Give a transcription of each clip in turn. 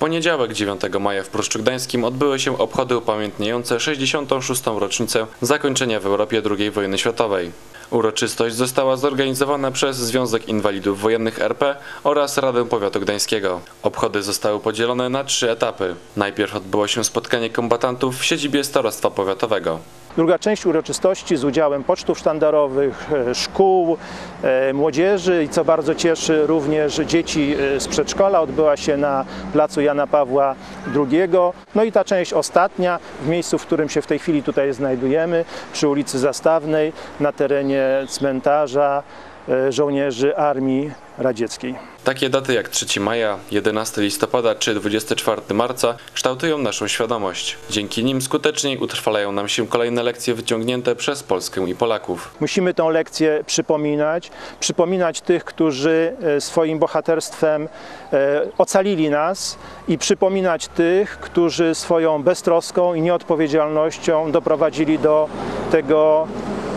poniedziałek 9 maja w Pruszczu Gdańskim odbyły się obchody upamiętniające 66. rocznicę zakończenia w Europie II wojny światowej. Uroczystość została zorganizowana przez Związek Inwalidów Wojennych RP oraz Radę Powiatu Gdańskiego. Obchody zostały podzielone na trzy etapy. Najpierw odbyło się spotkanie kombatantów w siedzibie Starostwa Powiatowego. Druga część uroczystości z udziałem pocztów sztandarowych, e, szkół, e, młodzieży i co bardzo cieszy również dzieci e, z przedszkola odbyła się na placu Jana Pawła II. No i ta część ostatnia w miejscu, w którym się w tej chwili tutaj znajdujemy, przy ulicy Zastawnej na terenie cmentarza żołnierzy Armii Radzieckiej. Takie daty jak 3 maja, 11 listopada czy 24 marca kształtują naszą świadomość. Dzięki nim skuteczniej utrwalają nam się kolejne lekcje wyciągnięte przez Polskę i Polaków. Musimy tę lekcję przypominać, przypominać tych, którzy e, swoim bohaterstwem e, ocalili nas i przypominać tych, którzy swoją beztroską i nieodpowiedzialnością doprowadzili do tego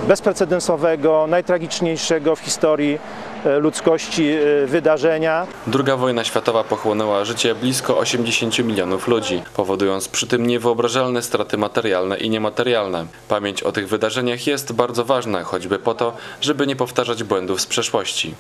bezprecedensowego, najtragiczniejszego w historii e, ludzkości e, wydarzenia. Druga wojna światowa pochłonęła życie blisko 80 milionów ludzi, powodując przy tym niewyobrażalne straty materialne i niematerialne. Pamięć o tych wydarzeniach jest bardzo ważna, choćby po to, żeby nie powtarzać błędów z przeszłości.